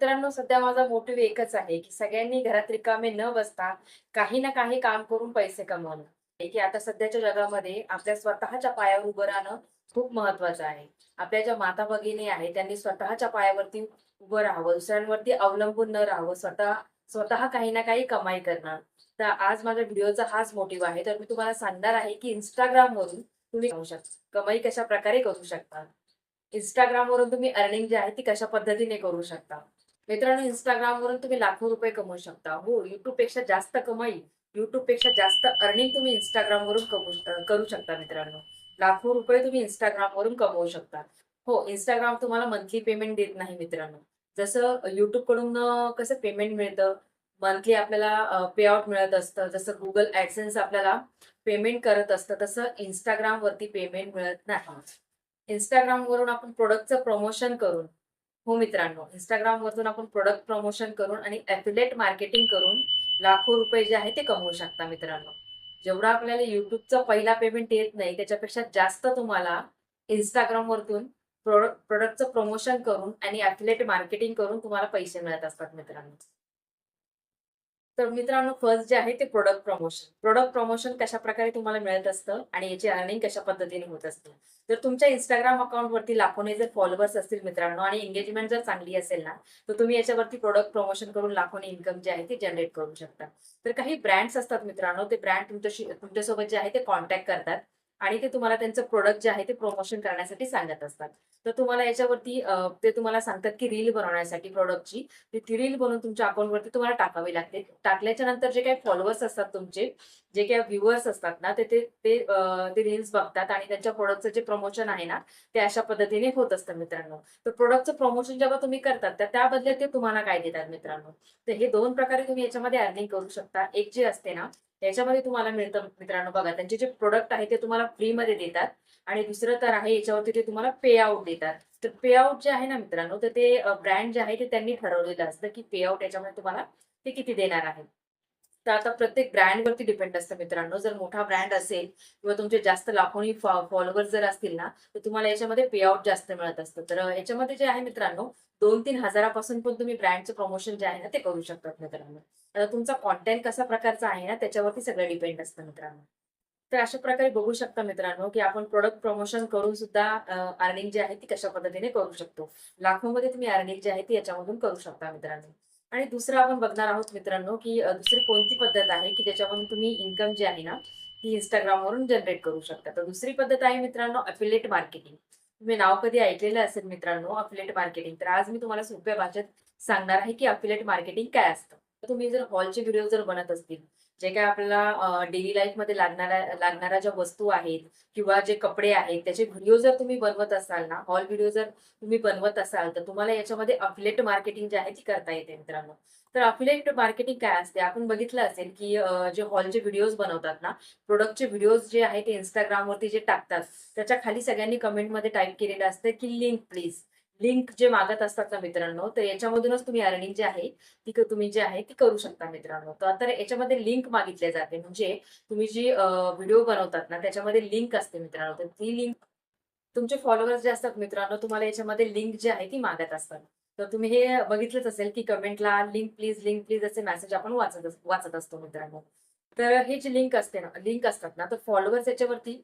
मित्रांनो सध्या माझा मोटिव्ह एकच आहे की सगळ्यांनी घरात रिकामे न बसता काही ना काही काम करून पैसे कमवणं. की आता सध्याच्या जगामध्ये आपल्या स्वतःच्या पायावर उभं राहणं खूप महत्वाचं आहे. आपल्या ज्या माता भगिनी आहेत त्यांनी स्वतःच्या पायावरती उभं राहावं दुसऱ्यांवरती अवलंबून न राहावं स्वतः स्वतः काही ना काही कमाई करणार. तर आज माझ्या व्हिडिओचा हाच मोटिव्ह आहे. तर मी तुम्हाला सांगणार आहे की इंस्टाग्राम वरून तुम्ही कमवू शकता. कमाई कशा प्रकारे करू शकता? इंस्टाग्राम वरून तुम्ही अर्निंग जी आहे ती कशा पद्धतीने करू शकता? मित्रांनो इंस्टाग्राम वरून तुम्ही लाखो रुपये कमवू शकता. हो युट्यूबपेक्षा जास्त कमाई युट्यूबपेक्षा जास्त अर्निंग तुम्ही इंस्टाग्राम वरून कमवू करू शकता मित्रांनो. लाखो रुपये तुम्ही इंस्टाग्राम वरून कमवू शकता. हो इंस्टाग्राम तुम्हाला मंथली पेमेंट देत नाही मित्रांनो. जसं युट्यूबकडून कसं पेमेंट मिळतं? मंथली आपल्याला पे आउट मिळत असतं. जसं गुगल ऍडसेन्स आपल्याला पेमेंट करत असतं तसं इंस्टाग्राम वरती पेमेंट मिळत नाही. इंस्टाग्राम वरून आपण प्रोडक्टचं प्रमोशन करून हो मित्रांनो इंस्टाग्राम वरून आपण प्रोडक्ट प्रमोशन करून आणि ॲफिलेट मार्केटिंग करून लाखो रुपये जे आहे ते कमवू शकता मित्रांनो. जेवढा आपल्याला युट्यूबचा पहिला पेमेंट येत नाही त्याच्यापेक्षा जास्त तुम्हाला इंस्टाग्राम वरतून प्रोडक्ट प्रोडक्टचं प्रमोशन करून आणि ॲफिलेट मार्केटिंग करून तुम्हाला पैसे मिळत असतात मित्रांनो. तर मित्रांनो फर्स्ट जे आहे ते प्रोडक्ट प्रमोशन प्रोडक्ट प्रमोशन कशा प्रकारे तुम्हाला मिळत असतं आणि याची अर्निंग कशा पद्धतीने होत असतं? जर तुमच्या इंस्टाग्राम अकाउंटवरती लाखोने जर फॉलोअर्स असतील मित्रांनो आणि एंगेजमेंट जर चांगली असेल ना तर तुम्ही याच्यावरती प्रोडक्ट प्रमोशन करून लाखोने इन्कम जे आहे ते जनरेट करू शकता. तर काही ब्रँड्स असतात मित्रांनो ते ब्रँड तुमच्याशी तुमच्यासोबत जे आहे ते कॉन्टॅक्ट करतात. आणि ते तुम्हाला त्यांचं प्रोडक्ट जे आहे ते प्रमोशन करण्यासाठी सांगत असतात. तर तुम्हाला याच्यावरती ते तुम्हाला सांगतात की रील बनवण्यासाठी प्रोडक्टची ती रील बनवून तुमच्या अकाउंटवरती तुम्हाला टाकावी लागते. टाकल्याच्या नंतर जे काही फॉलोअर्स असतात तुमचे जे काही व्ह्युअर्स असतात ना ते ते ते रील्स बघतात आणि त्यांच्या प्रोडक्टचं जे प्रमोशन आहे ना ते अशा पद्धतीने होत असतं मित्रांनो. तर प्रोडक्टचं प्रमोशन जेव्हा तुम्ही करतात तर त्या बदल्यात ते तुम्हाला काय देतात मित्रांनो? तर हे दोन प्रकारे तुम्ही याच्यामध्ये अर्निंग करू शकता. एक जे असते ना याच्यामध्ये तुम्हाला मिळतं मित्रांनो बघा त्यांचे जे प्रोडक्ट आहे ते तुम्हाला फ्रीमध्ये देतात आणि दुसरं तर आहे याच्यावरती ते तुम्हाला पे आउट देतात. तर पे आउट जे आहे ना मित्रांनो तर ते ब्रँड जे आहे ते त्यांनी ठरवलेलं असतं की पे आउट याच्यामध्ये तुम्हाला ते किती देणार आहे. तर आता प्रत्येक ब्रँडवरती डिपेंड असतं मित्रांनो. जर मोठा ब्रँड असेल किंवा तुमचे जास्त लाखोनी फॉलोअर्स जर असतील ना तर तुम्हाला याच्यामध्ये पे आउट जास्त मिळत असतं. तर याच्यामध्ये जे आहे मित्रांनो दोन तीन हजारापासून पण तुम्ही ब्रँडचं प्रमोशन जे आहे ना ते करू शकतात मित्रांनो. आता तुमचा कॉन्टेंट कसा प्रकारचा आहे ना त्याच्यावरती सगळं डिपेंड असतं मित्रांनो. तर अशा प्रकारे बघू शकता मित्रांनो की आपण प्रोडक्ट प्रमोशन करून सुद्धा अर्निंग जी आहे ती कशा पद्धतीने करू शकतो. लाखोमध्ये तुम्ही अर्निंग जी आहे ती याच्यामधून करू शकता मित्रांनो. आणि दुसरं आपण बघणार आहोत मित्रांनो की दुसरी कोणती पद्धत आहे की ज्याच्यामधून तुम्ही इन्कम जी आहे ना ती इंस्टाग्राम वरून जनरेट करू शकता. तर दुसरी पद्धत आहे मित्रांनो अफिलेट मार्केटिंग तुम्ही नाव कधी ऐकलेलं असेल मित्रांनो अफिलेट मार्केटिंग तर आज मी तुम्हाला सोप्या भाषेत सांगणार आहे की अफिलेट मार्केटिंग काय असतं. तर तुम्ही जर हॉलचे व्हिडिओ जर बनत असतील जे काय आपल्याला डेली लाईफमध्ये लागणाऱ्या लागणाऱ्या ज्या वस्तू आहेत किंवा जे कपडे आहेत त्याचे व्हिडिओ जर तुम्ही बनवत असाल ना हॉल व्हिडिओ जर तुम्ही बनवत असाल तर तुम्हाला याच्यामध्ये अफिलेट मार्केटिंग जे आहे ती करता येते मित्रांनो. तर अफिलेट मार्केटिंग काय असते? आपण बघितलं असेल की जे हॉलचे व्हिडिओज बनवतात ना प्रोडक्टचे व्हिडिओज जे आहे ते इंस्टाग्रामवरती जे टाकतात त्याच्याखाली सगळ्यांनी कमेंटमध्ये टाईप केलेलं असतं की लिंक प्लीज लिंक जे मागत असतात ना मित्रांनो तर याच्यामधूनच तुम्ही अर्निंग जे आहे ती तुम्ही जे आहे ती करू शकता मित्रांनो. तर आता याच्यामध्ये लिंक मागितले जाते. म्हणजे तुम्ही जी व्हिडिओ बनवतात ना त्याच्यामध्ये लिंक असते मित्रांनो. तर ती लिंक तुमचे फॉलोअर्स जे असतात मित्रांनो तुम्हाला याच्यामध्ये लिंक जी आहे ती मागत असतात. तर तुम्ही हे बघितलंच असेल की कमेंटला लिंक प्लीज लिंक प्लीज असे मेसेज आपण वाचत वाचत असतो मित्रांनो. तर हे जे लिंक असते ना लिंक असतात ना तर फॉलोअर्स याच्यावरती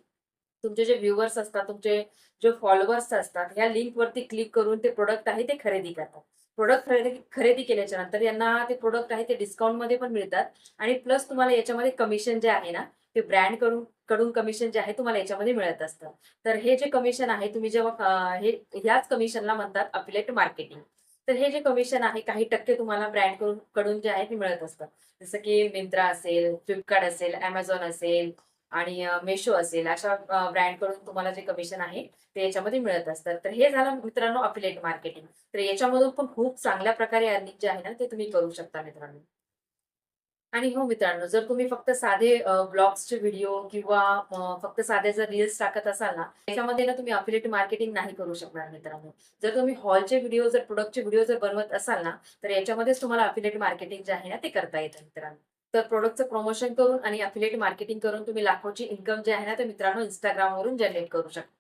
तुमचे जे व्ह्युअर्स असतात तुमचे जे फॉलोअर्स असतात या लिंक वरती क्लिक करून ते प्रोडक्ट आहे ते खरेदी करतात. प्रोडक्ट खरेदी खरेदी केल्याच्यानंतर यांना ते प्रोडक्ट आहे ते डिस्काउंटमध्ये पण मिळतात. आणि प्लस तुम्हाला याच्यामध्ये कमिशन जे आहे ना ते ब्रँडकडून कडून कमिशन जे आहे तुम्हाला याच्यामध्ये मिळत असतं. तर हे जे कमिशन आहे तुम्ही जेव्हा हे ह्याच कमिशनला म्हणतात अफिलेट मार्केटिंग तर हे जे कमिशन आहे काही टक्के तुम्हाला ब्रँडकडून कडून जे आहे ते मिळत असतं. जसं की मिंत्रा असेल फ्लिपकार्ट असेल अमेझॉन असेल आणि मेशो असेल अशा ब्रँडकडून तुम्हाला जे कमिशन आहे ते याच्यामध्ये मिळत असतात. तर हे झालं मित्रांनो अफिलेट मार्केटिंग तर याच्यामधून पण खूप चांगल्या प्रकारे अर्निंग जे आहे ना ते तुम्ही करू शकता मित्रांनो. आणि हो मित्रांनो जर तुम्ही फक्त साधे ब्लॉग्सचे व्हिडिओ किंवा फक्त साधे जर रील्स टाकत असाल ना त्याच्यामध्ये ना तुम्ही अफिलेट मार्केटिंग नाही करू शकणार मित्रांनो. जर तुम्ही हॉलचे व्हिडिओ जर प्रोडक्टचे व्हिडिओ जर बनवत असाल ना तर याच्यामध्येच तुम्हाला अफिलेट मार्केटिंग जे आहे ना ते करता येतं मित्रांनो. तर प्रोडक्टचं प्रमोशन करून आणि अफिलेट मार्केटिंग करून तुम्ही लाखोची इन्कम जे आहे ना ते मित्रांनो इंस्टाग्रामवरून जनरेट करू शकता.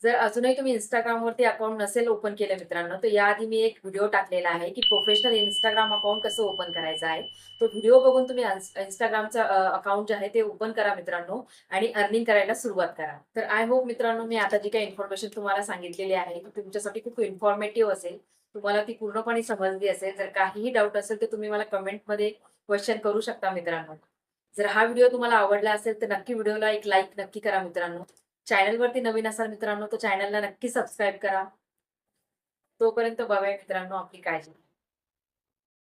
जर अजूनही तुम्ही इंस्टाग्रामवरती अकाउंट नसेल ओपन केलं मित्रांनो तर याआधी मी एक व्हिडिओ टाकलेला आहे की प्रोफेशनल इंस्टाग्राम अकाउंट कसं ओपन करायचं आहे. तो व्हिडिओ बघून तुम्ही इंस्टाग्रामचं अकाउंट जे आहे ते ओपन करा मित्रांनो आणि अर्निंग करायला सुरुवात करा. तर आय होप मित्रांनो मी आता जी काही इन्फॉर्मेशन तुम्हाला सांगितलेली आहे ती तुमच्यासाठी खूप इन्फॉर्मेटिव्ह असेल. तुम्हाला ती पूर्णपणे समजली असेल. जर काहीही डाऊट असेल तर तुम्ही मला कमेंटमध्ये क्वेश्चन करू शकता मित्रांनो. जर हा व्हिडिओ तुम्हाला आवडला असेल तर नक्की व्हिडिओला एक लाईक नक्की करा मित्रांनो. चॅनलवरती नवीन असाल मित्रांनो तर चॅनलला नक्की सबस्क्राईब करा. तोपर्यंत बघा मित्रांनो आपली काळजी.